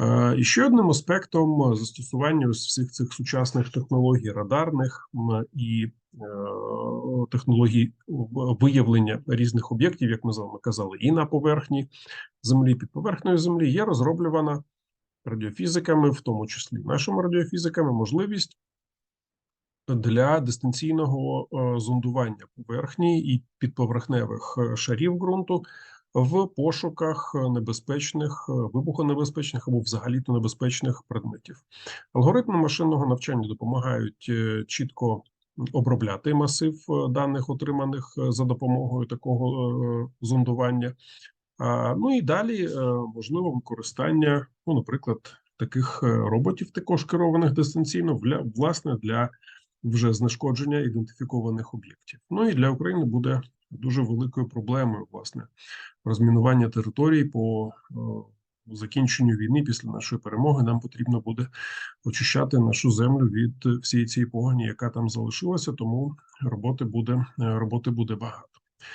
Е, І ще одним аспектом застосування ось всіх цих сучасних технологій радарних і е, технологій виявлення різних об'єктів, як ми з вами казали, і на поверхні землі, під поверхнею землі, є розроблювана радіофізиками, в тому числі нашими радіофізиками, можливість для дистанційного е, зондування поверхні і підповерхневих е, шарів ґрунту в пошуках е, небезпечних, е, вибухонебезпечних або взагалі-то небезпечних предметів. Алгоритми машинного навчання допомагають е, чітко обробляти масив даних, отриманих за допомогою такого зондування. Ну і далі можливо використання, ну, наприклад, таких роботів, також керованих дистанційно, для власне для вже знешкодження ідентифікованих об'єктів. Ну і для України буде дуже великою проблемою власне розмінування територій по е, закінченню війни після нашої перемоги. Нам потрібно буде очищати нашу землю від всієї цієї погані, яка там залишилася. Тому роботи буде е, роботи буде багато.